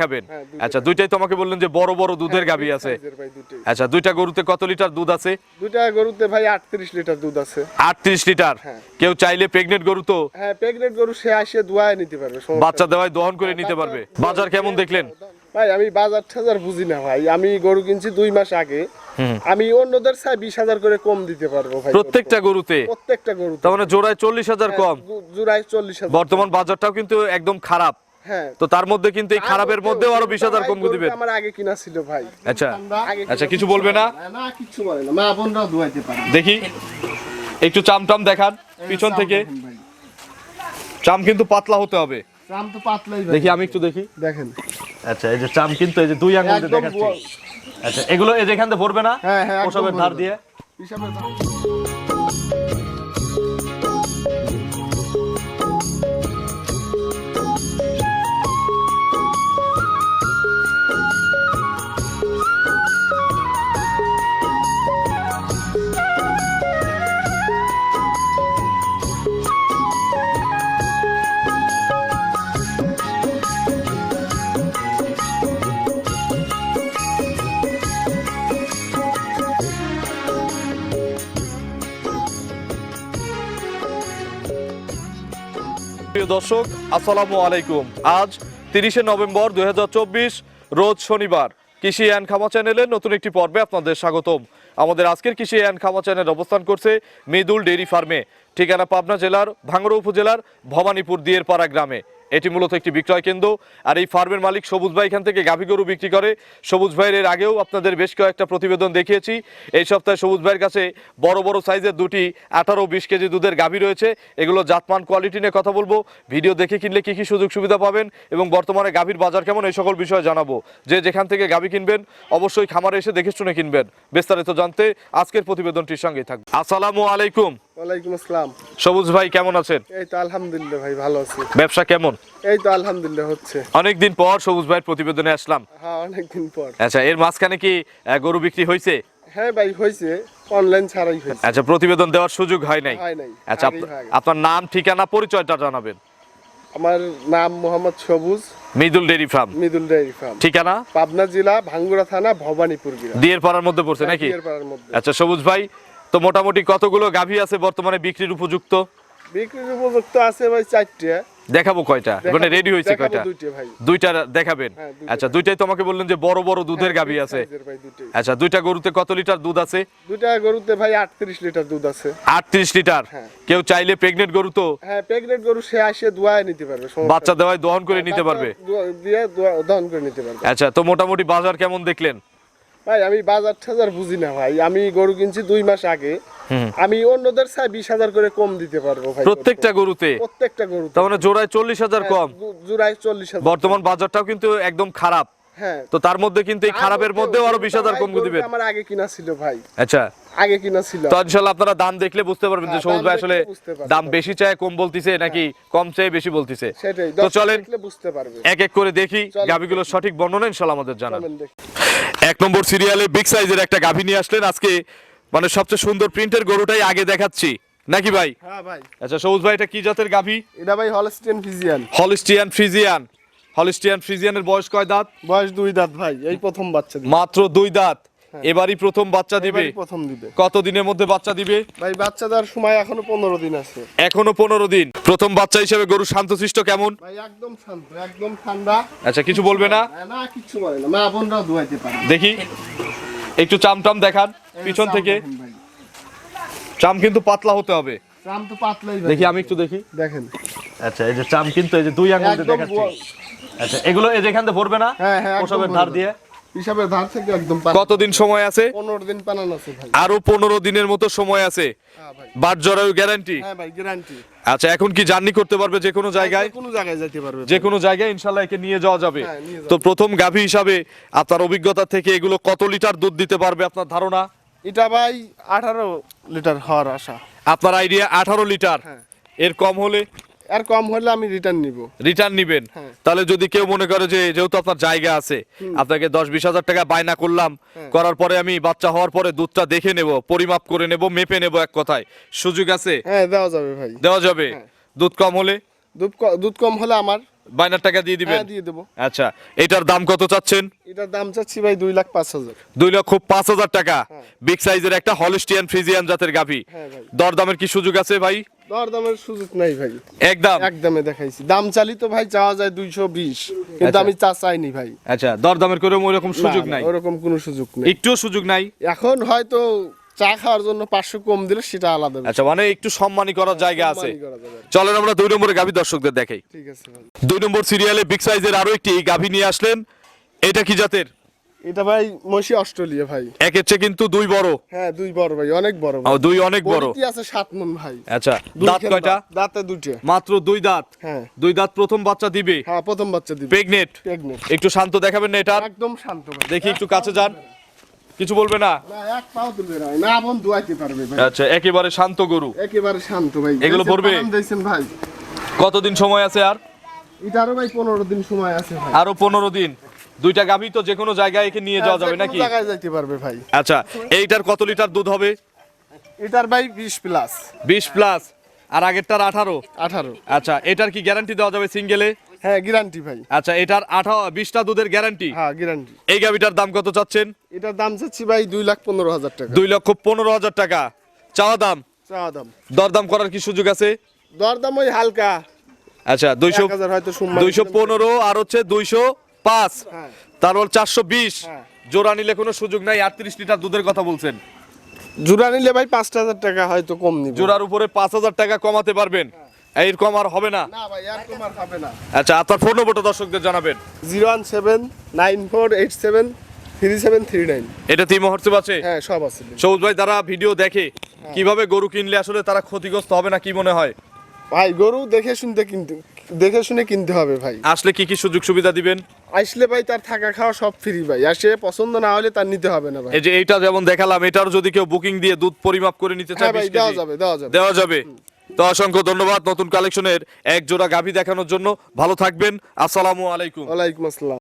দেখাবেন? হ্যাঁ, আচ্ছা দুইটাই তো আমাকে বললেন যে বড় বড় দুধের গাভী আছে। ভাই আচ্ছা দুইটা গরুতে কত লিটার দুধ আছে? দুইটা গরুতে ভাই আটত্রিশ লিটার দুধ আছে। আটত্রিশ লিটার? হ্যাঁ। কেউ চাইলে প্রেগনেন্ট গরু তো? হ্যাঁ প্রেগনেন্ট গরু সে আসে দুয়ায় নিতে পারবে বাচ্চা দেওয়ায় দহন করে নিতে পারবে। বাজার কেমন দেখলেন? ভাই আমি বাজার টাজার বুঝি না ভাই। আমি গরু কিনছি দুই মাস আগে। আমি অন্যদের চাই বিশ হাজার করে কম দিতে পারব ভাই। প্রত্যেকটা গরুতে? প্রত্যেকটা গরু তার মানে জোড়ায় চল্লিশ হাজার কম? জুড়াই চল্লিশ হাজার বর্তমান বাজারটাও কিন্তু একদম খারাপ। হ্যাঁ তো তার মধ্যে কিন্তু এই খারাপের মধ্যেও আরও বিশ হাজার কম দিবেন আমার আগে কিনা ছিল ভাই। আচ্ছা আচ্ছা কিছু। বলবে না? না কিছু বলে না। মা বোনরাও ধুয়াইতে পারে। দেখি একটু চাম টাম দেখান পিছন থেকে। চাম কিন্তু পাতলা হতে হবে। রাম তো পাতলাই ভাই। দেখি আমি একটু দেখি। দেখেন। আচ্ছা এই যে চাম কিন্তু এই যে দুই আঙ্গুল দিয়ে দেখাচ্ছি। আচ্ছা এগুলো এই যেখান থেকে ভরবে না? হ্যাঁ, হ্যাঁ, ওসবের ধার। দিয়ে। হিসাবে প্রিয় দর্শক, আসসালামু আলাইকুম। আজ তিরিশে নভেম্বর দুই হাজার চব্বিশ, রোজ শনিবার। কৃষি অ্যান্ড খামা চ্যানেলের নতুন একটি পর্বে আপনাদের স্বাগতম। আমাদের আজকের কৃষি অ্যান্ড খামা চ্যানেল অবস্থান করছে মৃদুল ডেইরি ফার্মে, ঠিকানা পাবনা জেলার ভাঙড়া উপজেলার ভবানীপুর দিয়ের পাড়া গ্রামে। এটি মূলত একটি বিক্রয় কেন্দ্র। আর এই ফার্মের মালিক সবুজ ভাই এখান থেকে গাভী গরু বিক্রি করে। সবুজ ভাইয়ের এর আগেও আপনাদের বেশ কয়েকটা প্রতিবেদন দেখিয়েছি। এই সপ্তাহে সবুজ ভাইয়ের কাছে বড় বড় সাইজের দুটি আঠারো, বিশ কেজি দুধের গাভী রয়েছে। এগুলো জাতমান কোয়ালিটি নিয়ে কথা বলব। ভিডিও দেখে কিনলে কি কি সুযোগ সুবিধা পাবেন এবং বর্তমানে গাভীর বাজার কেমন, এই সকল বিষয়ে জানাব। যে যেখান থেকে গাভী কিনবেন, অবশ্যই খামারে এসে দেখে শুনে কিনবেন। বিস্তারিত জানতে আজকের প্রতিবেদনটির সঙ্গেই থাকবে আসসালামু আলাইকুম। ওয়ালাইকুম আসসালাম। সবুজ ভাই কেমন আছেন? এই তো আলহামদুলিল্লাহ ভাই ভালো আছি। ব্যবসা কেমন? এই তো আলহামদুলিল্লাহ হচ্ছে। অনেকদিন পর সবুজ ভাইয়ের প্রতিবেদনে আসলাম। হ্যাঁ অনেকদিন পর। আচ্ছা এর মাঝখানে কি গরু বিক্রি হয়েছে হ্যাঁ ভাই হয়েছে অনলাইন ছাড়াই হয়েছে আচ্ছা প্রতিবেদন দেওয়ার সুযোগ হয় নাই? হয় নাই। আচ্ছা হয়ে। আপনার নাম ঠিকানা পরিচয়টা জানাবেন। আমার নাম Mohammad Sabuj. Midul dairy farm. Midul dairy farm. ঠিকানা? পাবনা জেলা ভাঙ্গুড়া থানা ভবানীপুর দিয়ের পাড়ার মধ্যে পড়ছে নাকি? পাড়ার মধ্যে। আচ্ছা সবুজ ভাই তো মোটামুটি কতগুলো গাভী আছে বর্তমানে বিক্রির উপযুক্ত? বিক্রির উপযুক্ত আছে ভাই চারটে। দেখাবো কয়টা? মানে রেডি হয়েছে কয়টা? দুইটা দেখাবেন? হ্যাঁ, আচ্ছা দুইটাই তো আমাকে বললেন যে বড় বড় দুধের গাভী হ্যাঁ, আছে। ভাই দুটোই। আচ্ছা দুইটা গরুতে কত লিটার দুধ আছে? দুইটা গরুতে ভাই আটত্রিশ লিটার দুধ আছে। আটত্রিশ লিটার? হ্যাঁ। কেউ চাইলে প্রেগনেন্ট গরু তো? হ্যাঁ প্রেগনেন্ট গরু সে আসে দুয়ায় নিতে পারবে বাচ্চা দেওয়ায় দহন করে নিতে পারবে? দিয়ে দহন করে নিতে পারবে। আচ্ছা তো মোটামুটি বাজার কেমন দেখলেন? ভাই আমি বাজার টাজার বুঝি না ভাই। আমি গরু কিনছি দুই মাস আগে। আমি অন্যদের চাই বিশ হাজার করে কম দিতে পারব ভাই। প্রত্যেকটা গরুতে? প্রত্যেকটা গরু তার মানে জোড়ায় চল্লিশ হাজার কম? জোড়ায় চল্লিশ হাজার। বর্তমান বাজারটাও কিন্তু একদম খারাপ। হ্যাঁ। তো তার মধ্যে কিন্তু এই খারাপের মধ্যেও আরও বিশ হাজার কম দিবেন আমার আগে কিনা ছিল ভাই। আচ্ছা। আগে কিনা ছিল। তো ইনশাল্লাহ আপনারা দাম দেখলে বুঝতে পারবেন যে হ্যাঁ, দাম ভাই আসলে দাম বেশি চায় কম বলতিছে নাকি কম চাই বেশি বলতিছে? তো চলেন বুঝতে এক এক করে দেখি চলেন গাভিগুলোর সঠিক বর্ণনা ইনশাল্লাহ আমাদের জানান। এক নম্বর সিরিয়ালে বিগ সাইজের একটা গাভী নিয়ে আসলেন। আজকে মানে সবচেয়ে সুন্দর প্রিন্টের গরুটাই আগে দেখাচ্ছি। নাকি ভাই? হ্যাঁ ভাই। আচ্ছা সবুজ ভাই এটা কি জাতের গাভী? এটা ভাই Holstein Friesian Holstein Friesian Holstein ফ্রিজিয়ানের বয়স কয় দাঁত? বয়স দুই দাঁত ভাই এই প্রথম বাচ্চা মাত্র দুই দাঁত। এবারই প্রথম বাচ্চা দিবে। প্রথম দিবে। কত দিনের মধ্যে বাচ্চা দিবে? ভাই বাচ্চা দেওয়ার সময় এখনও পনেরো দিন আছে। এখনও পনেরো দিন। প্রথম বাচ্চা হিসেবে গরু শান্তশিষ্ট কেমন? ভাই একদম শান্ত একদম ঠান্ডা। আচ্ছা কিছু বলবে না? না কিচ্ছু বলে না। মা বোনরাও ধুয়াইতে পারে। দেখি। একটু চাম টাম দেখান পিছন থেকে। চাম কিন্তু পাতলা হতে হবে। রাম তো পাতলাই দেখি আমি একটু দেখি। দেখেন। আচ্ছা এই যে চাম কিন্তু এই যে দুই আঙ্গুল দেখাচ্ছি। আচ্ছা এগুলো এই যেখান থেকে ভরবে না? হ্যাঁ, হ্যাঁ, ওসবের ধার দিয়ে? হিসাবে ধার থেকে একদম কতদিন সময় আছে? পনেরো দিন পানান আছে ভাই। আরও পনেরো দিনের মতো সময় আছে? হ্যাঁ ভাই। বাট জরায়ু গ্যারান্টি হ্যাঁ ভাই গ্যারান্টি আচ্ছা এখন কি জার্নি করতে পারবে যে কোনো জায়গায়? কোনো জায়গায় যেতে পারবে যে কোনো জায়গায় ইনশাল্লাহ একে নিয়ে যাওয়া যাবে। হ্যাঁ, তো প্রথম গাভী হিসাবে আপনার অভিজ্ঞতা থেকে এগুলো কত লিটার দুধ দিতে পারবে আপনার ধারণা? এটা ভাই আঠারো লিটার হওয়ার আশা। আপনার আইডিয়া আঠারো লিটার। হ্যাঁ। এর কম হলে আর কম হলে আমি রিটার্ন নিব। রিটার্ন নিবেন? হ্যাঁ। তাহলে যদি কেউ মনে করে যে যেহেতু আপনার জায়গা আছে আপনাকে দশ বিশ হাজার টাকা বায়না করলাম হ্যাঁ। করার পরে আমি বাচ্চা হওয়ার পরে দুধটা দেখে নেব পরিমাপ করে নেব মেপে নেব এক কথায়। সুযোগ আছে? হ্যাঁ দেওয়া যাবে ভাই। দেওয়া যাবে? হ্যাঁ। দুধ কম হলে? দুধ কম হলে আমার বাইনার টাকা দিয়ে দিবেন? দিয়ে দেবো। আচ্ছা এটার দাম কত চাচ্ছেন? এটার দাম চাচ্ছি ভাই দুই লাখ পাঁচ হাজার। দুই লক্ষ পাঁচ হাজার টাকা। বিগ সাইজের একটা হলিস্টিয়ান ফ্রিজিয়ান জাতের গাভি। দরদামের কি সুযোগ আছে ভাই? দর দামের সুযোগ নাই ভাই। একদম। একদমে দেখাইছি। দাম চালি তো ভাই চাওয়া যায় দুইশো বিশ। কিন্তু আচ্ছা। আমি চা চাইনি ভাই। আচ্ছা দরদামের করে ওরকম সুযোগ নাই? ওরকম কোনো সুযোগ নেই। একটুও সুযোগ নাই? এখন হয়তো চা খাওয়ার জন্য পাঁচশো কম দিলে সেটা আলাদা আচ্ছা মানে একটু সম্মানী করার জায়গা আছে। চলেন আমরা দুই নম্বরে গাভি দর্শকদের দেখাই। ঠিক আছে দুই নম্বর সিরিয়ালে বিগ সাইজের আরও একটি গাভি নিয়ে আসলেন। এটা কি জাতের? এটা ভাই মসি অস্ট্রেলিয়া ভাই। একের চেয়ে কিন্তু দুই বড়। হ্যাঁ দুই বড় ভাই অনেক বড় ও, দুই অনেক বড়। বড়ি আছে সাত মন ভাই। আচ্ছা দাঁত কয়টা? দাঁতে দুইটা। মাত্র দুই দাঁত? হ্যাঁ। দুই দাঁত প্রথম বাচ্চা দিবে? হ্যাঁ প্রথম বাচ্চা দিবে। প্রেগনেট প্রেগনেন্ট একটু শান্ত দেখাবেন না এটার? একদম শান্ত ভাই। দেখি একটু কাছে যান। কিছু বলবে না? না এক পাও তুলবে না না বোন দুয়াইতে পারবে ভাই। আচ্ছা একেবারে শান্ত গরু। একেবারে শান্ত ভাই। এগুলো পড়বে? দেখছেন ভাই। কতদিন সময় আছে আর? এটা আরও ভাই পনেরো দিন সময় আছে ভাই। আরও পনেরো দিন? দুইটা গাভি তো যে কোনো জায়গায় একে নিয়ে যাওয়া যাবে হ্যাঁ, যে কোনো নাকি? জায়গায় যাইতে পারবে ভাই। আচ্ছা এইটার কত লিটার দুধ হবে? এটার ভাই বিশ প্লাস বিশ প্লাস আর আগেরটার আঠারো? আঠারো। আচ্ছা এটার কি গ্যারান্টি দেওয়া যাবে সিঙ্গেলে হ্যাঁ গ্যারান্টি ভাই। আচ্ছা এটার আঠারো বিশটা দুধের গ্যারান্টি হ্যাঁ গ্যারান্টি এই গাভিটার দাম কত চাচ্ছেন? এটার দাম চাচ্ছি ভাই দুই লাখ পনেরো হাজার টাকা। দুই লক্ষ পনেরো হাজার টাকা। চাওয়া দাম? চাওয়া দাম। দরদাম করার কি সুযোগ আছে? দরদাম ওই হালকা। আচ্ছা দুইশো এক হাজার হয়তো সম্মান দুইশো পনেরো আর হচ্ছে দুইশো পাঁচ। হ্যাঁ। তারপর চারশো বিশ। হ্যাঁ। জোড়া নিলে কোনো সুযোগ নাই আটত্রিশ লিটার দুধের কথা বলছেন। জোড়া নিলে ভাই পাঁচটা হাজার টাকা হয়তো কম নিবে। জোড়ার উপরে পাঁচ হাজার টাকা কমাতে পারবেন। এইরকম আর হবে না। না আর হবে না। আচ্ছা আপনার ফোন নম্বরটা দর্শকদের জানাবেন। Zero one seven nine four eight seven three seven three nine. এটা তিন মহর্তব আছে? হ্যাঁ সব আছে। সবুজ ভাই তারা ভিডিও দেখে কীভাবে গরু কিনলে আসলে তারা ক্ষতিগ্রস্ত হবে না কি মনে হয়? ভাই গরু দেখে শুনতে কিনতে দেখে শুনে কিনতে হবে ভাই। আসলে কি কি সুযোগ সুবিধা দিবেন? আসলে ভাই তার থাকা খাওয়া সব ফ্রি ভাই। আর সে পছন্দ না হলে তার নিতে হবে না ভাই। এই যে এইটা যেমন দেখালাম এটার যদি কেউ বুকিং দিয়ে দুধ পরিমাপ করে নিতে চায় হ্যাঁ ভাই দেওয়া যাবে দেওয়া যাবে। দেওয়া যাবে। তো অসংখ্য ধন্যবাদ নতুন কালেকশনের এক জোড়া গাভী দেখানোর জন্য। ভালো থাকবেন। আসসালামু আলাইকুম। ওয়ালাইকুম আসসালাম।